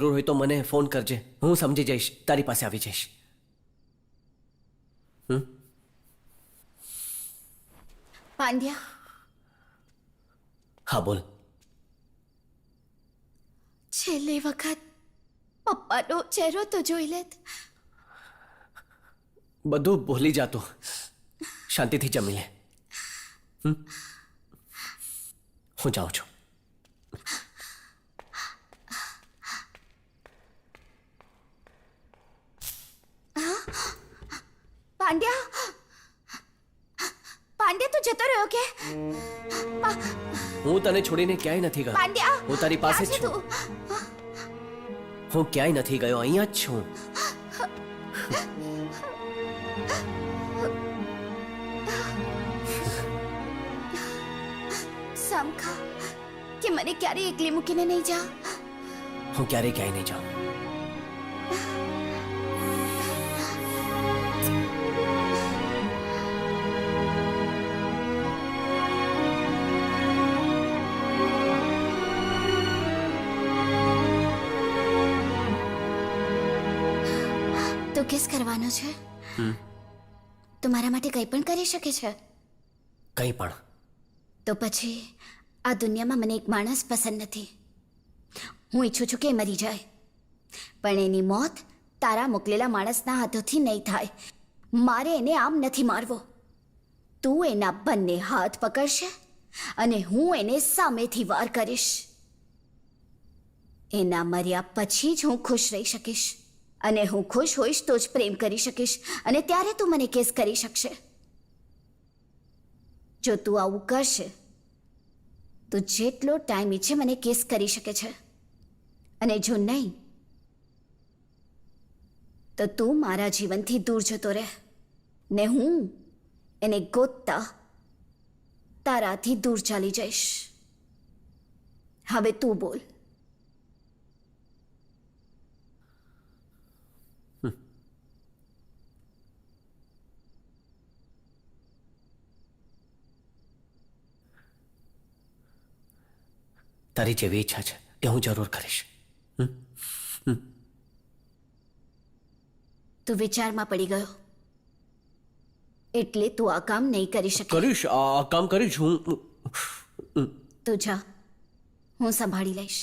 જરૂર હોય તો મને ફોન કરજે. હું સમજી જઈશ. તારી પાસે આવી જઈશ. પાંડ્યા? હા બોલ. છેલ્લી વખત પપ્પાનો ચહેરો તો જોઈ લેત. બધું ભૂલી જાતો. શાંતિથી જમી લે? હું જાઉં છું. પાંડ્યા પાંડ્યા તું જતો રહ્યો કે હું તને છોડીને ક્યાંય નથી ગયો. પાંડ્યા હું તારી પાસે જ છું. હું ક્યાંય નથી ગયો અહીંયા જ છું. સમખા કે મને ક્યારે એકલી મૂકીને નહીં જા? હું ક્યારેય ક્યાંય નહીં જાઉં. તું કિસ કરવાનો છે? તો મારા માટે કંઈ પણ કરી શકે છે? કંઈ પણ. તો પછી આ દુનિયામાં મને એક માણસ પસંદ નથી. હું ઈચ્છું છું કે મરી જાય. પણ એની મોત તારા મોકલેલા માણસના હાથોથી નહીં થાય. મારે એને આમ નથી મારવો. તું એના બંને હાથ પકડશે અને હું એને સામેથી વાર કરીશ. એના મર્યા પછી જ હું ખુશ રહી શકીશ. અને હું ખુશ હોઈશ તો જ પ્રેમ કરી શકીશ અને ત્યારે તું મને કેસ કરી શકશે. જો તું આવું કરશે, તો જેટલો ટાઈમ ઈચ્છે મને કેસ કરી શકે છે. અને જો નહીં, તો તું મારા જીવનથી દૂર જતો રહે. ને હું એને ગોતતા તારાથી દૂર ચાલી જઈશ. હવે તું બોલ. તારી જેવી ઈચ્છા છે એ હું જરૂર કરીશ. તું વિચારમાં પડી ગયો. એટલે તું આ કામ નહીં કરી શકે. કરીશ આ કામ કરીશ હું તું જા. હું સંભાળી લઈશ.